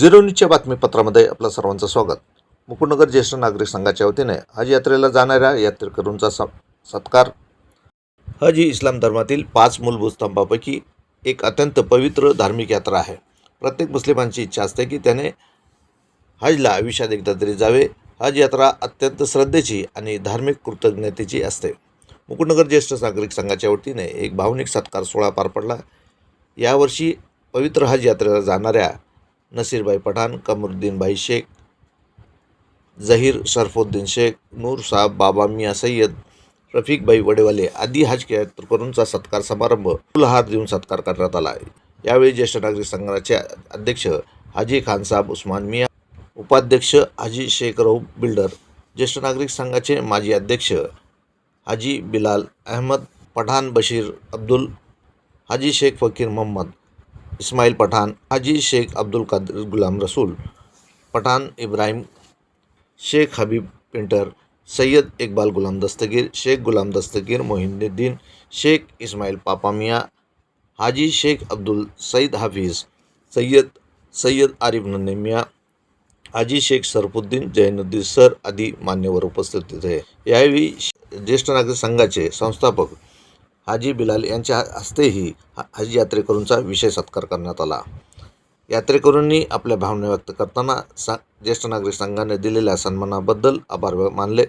Zero न्यूजच्या बातमीपत्रामध्ये आपलं सर्वांचं स्वागत. मुकुंदनगर ज्येष्ठ नागरिक संघाच्या वतीने हज यात्रेला जाणाऱ्या यात्रेकरूंचा स सत्कार. हज ही इस्लाम धर्मातील पाच मूलभूत स्तंभापैकी एक अत्यंत पवित्र धार्मिक यात्रा आहे. प्रत्येक मुस्लिमांची इच्छा असते की त्याने हजला आयुष्यात एकदा तरी जावे. हज यात्रा अत्यंत श्रद्धेची आणि धार्मिक कृतज्ञतेची असते. मुकुंदनगर ज्येष्ठ नागरिक संघाच्या वतीने एक भावनिक सत्कार सोहळा पार पडला. यावर्षी पवित्र हज यात्रेला जाणाऱ्या नसीरबाई पठाण कमरुद्दीनबाई शेख झहीर शरफुद्दीन शेख नूर साहब बाबा मिया सय्यद रफिकबाई वडेवाले आदी हज यात्रेकरूंचा सत्कार समारंभ फुलहार देऊन सत्कार करण्यात आला यावेळी ज्येष्ठ नागरिक संघाचे अध्यक्ष हाजी खान साहेब उस्मान मिया उपाध्यक्ष हाजी शेख रऊफ बिल्डर ज्येष्ठ नागरिक संघाचे माजी अध्यक्ष हाजी बिलाल अहमद पठाण बशीर अब्दुल हाजी शेख फकीर मोहम्मद इस्माईल पठाण हाजी शेख अब्दुल कादिर गुलाम रसूल पठाण इब्राहिम शेख हबीब पेंटर सय्यद इकबाल गुलाम दस्तगीर शेख गुलाम दस्तगीर मोहिनुद्दीन शेख इस्माईल पापा मिया हाजी शेख अब्दुल सईद हाफिज सय्यद सय्यद आरिफ नन्ने हाजी शेख सरफुद्दीन जैनुद्दीन सर आदी मान्यवर उपस्थित होते. यावेळी ज्येष्ठ नागरिक संघाचे संस्थापक हाजी बिलाल यांच्या हस्तेही हज यात्रेकरूंचा विशेष सत्कार करण्यात आला. यात्रेकरूंनी आपल्या भावना व्यक्त करताना सा ज्येष्ठ नागरिक संघाने दिलेल्या सन्मानाबद्दल आभार मानले.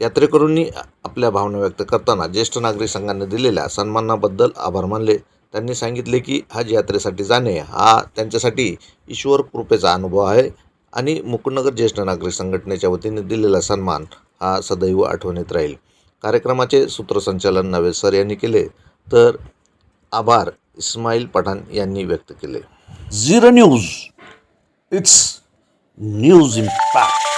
यात्रेकरूंनी आपल्या भावना व्यक्त करताना ज्येष्ठ नागरिक संघाने दिलेल्या सन्मानाबद्दल आभार मानले. त्यांनी सांगितले की हज यात्रेसाठी जाणे हा त्यांच्यासाठी ईश्वर कृपेचा अनुभव आहे आणि मुकुंदनगर ज्येष्ठ नागरिक संघटनेच्या वतीने दिलेला सन्मान हा सदैव आठवणीत राहील. कार्यक्रमाचे सूत्रसंचालन नवे सर यांनी केले तर आभार इस्माईल पठाण यांनी व्यक्त केले. Zero News it's news impact.